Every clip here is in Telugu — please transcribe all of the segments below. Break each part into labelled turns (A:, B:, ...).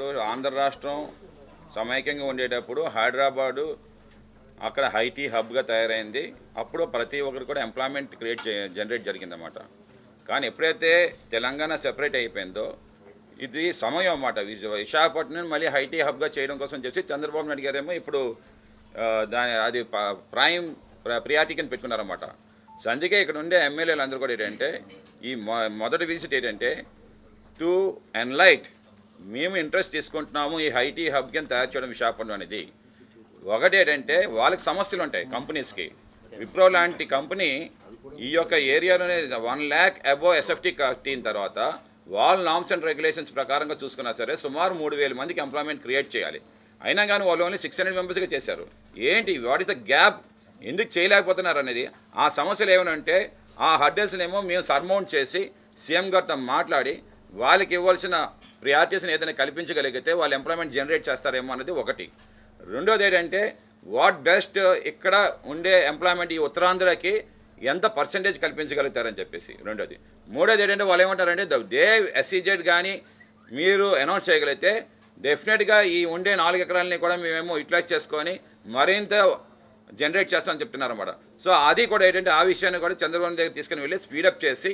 A: ఉండేటప్పుడు ఆంధ్ర రాష్ట్రం సమైక్యంగా ఉండేటప్పుడు హైదరాబాదు అక్కడ హైటీ హబ్గా తయారైంది. అప్పుడు ప్రతి ఒక్కరు కూడా ఎంప్లాయ్మెంట్ క్రియేట్ చే జనరేట్ జరిగిందన్నమాట. కానీ ఎప్పుడైతే తెలంగాణ సెపరేట్ అయిపోయిందో ఇది సమయం అన్నమాట. విశాఖపట్నం మళ్ళీ హైటీ హబ్గా చేయడం కోసం చెప్పి చంద్రబాబు నాయుడు గారేమో ఇప్పుడు దాని అది ప్రైమ్ ప్ర- ప్రియారిటీ కింద పెట్టుకున్నారన్నమాట. సో అందుకే ఇక్కడ ఉండే ఎమ్మెల్యేలు అందరూ కూడా ఏంటంటే ఈ మొ- మొదటి విజిట్ ఏంటంటే టు ఎన్లైట్ మేము ఇంట్రెస్ట్ తీసుకుంటున్నాము ఈ హైటీ హబ్ కింద తయారు చేయడం విశాఖపట్నం అనేది. ఒకటి ఏంటంటే వాళ్ళకి సమస్యలు ఉంటాయి కంపెనీస్కి. విప్రో లాంటి కంపెనీ ఈ యొక్క ఏరియాలోనే వన్ ల్యాక్ అబోవ్ ఎస్ఎఫ్టీ కట్టిన తర్వాత వాళ్ళ నామ్స్ అండ్ రెగ్యులేషన్స్ ప్రకారంగా చూసుకున్నా సరే సుమారు మూడు వేల మందికి ఎంప్లాయ్మెంట్ క్రియేట్ చేయాలి. అయినా కానీ వాళ్ళు ఓన్లీ సిక్స్ హండ్రెడ్ మెంబర్స్గా చేశారు. ఏంటి? What is the gap? ఎందుకు చేయలేకపోతున్నారు అనేది? ఆ సమస్యలు ఏమనంటే ఆ హర్డల్స్నేమో మేము సర్మౌంట్ చేసి సీఎం గారితో మాట్లాడి వాళ్ళకి ఇవ్వాల్సిన ప్రియారిటీస్ని ఏదైనా కల్పించగలిగితే వాళ్ళు ఎంప్లాయ్మెంట్ జనరేట్ చేస్తారేమో అనేది ఒకటి. రెండోది ఏంటంటే వాట్ బెస్ట్ ఇక్కడ ఉండే ఎంప్లాయ్మెంట్ ఈ ఉత్తరాంధ్రకి ఎంత పర్సంటేజ్ కల్పించగలుగుతారని చెప్పేసి రెండోది. మూడోది ఏంటంటే వాళ్ళు ఏమంటారంటే దే డే ఎస్సీజెడ్ కానీ మీరు అనౌన్స్ చేయగలిగితే డెఫినెట్గా ఈ ఉండే నాలుగు ఎకరాలని కూడా మేమేమో యూటిలైజ్ చేసుకొని మరింత జనరేట్ చేస్తామని చెప్తున్నారన్నమాట. సో అది కూడా ఏంటంటే ఆ విషయాన్ని కూడా చంద్రబాబు దగ్గర తీసుకుని వెళ్ళి స్పీడప్ చేసి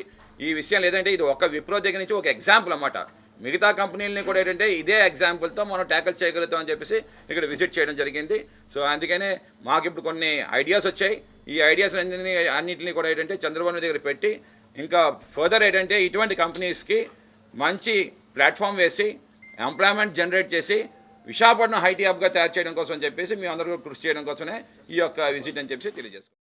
A: ఈ విషయం లేదంటే ఇది ఒక విప్రో దగ్గర నుంచి ఒక ఎగ్జాంపుల్ అన్నమాట. మిగతా కంపెనీలని కూడా ఏంటంటే ఇదే ఎగ్జాంపుల్తో మనం ట్యాకిల్ చేయగలుగుతాం అని చెప్పేసి ఇక్కడ విజిట్ చేయడం జరిగింది. సో అందుకనే మాకు ఇప్పుడు కొన్ని ఐడియాస్ వచ్చాయి. ఈ ఐడియాస్ అన్నింటినీ అన్నింటినీ కూడా ఏంటంటే చంద్రబాబు దగ్గర పెట్టి ఇంకా ఫర్దర్ ఏంటంటే ఇటువంటి కంపెనీస్కి మంచి ప్లాట్ఫామ్ వేసి ఎంప్లాయ్మెంట్ జనరేట్ చేసి విశాఖపట్నం హైటీ హబ్గా తయారు చేయడం కోసం చెప్పేసి మీ అందరూ కృషి చేయడం కోసమే ఈ యొక్క విజిట్ అని చెప్పేసి తెలియజేస్తాం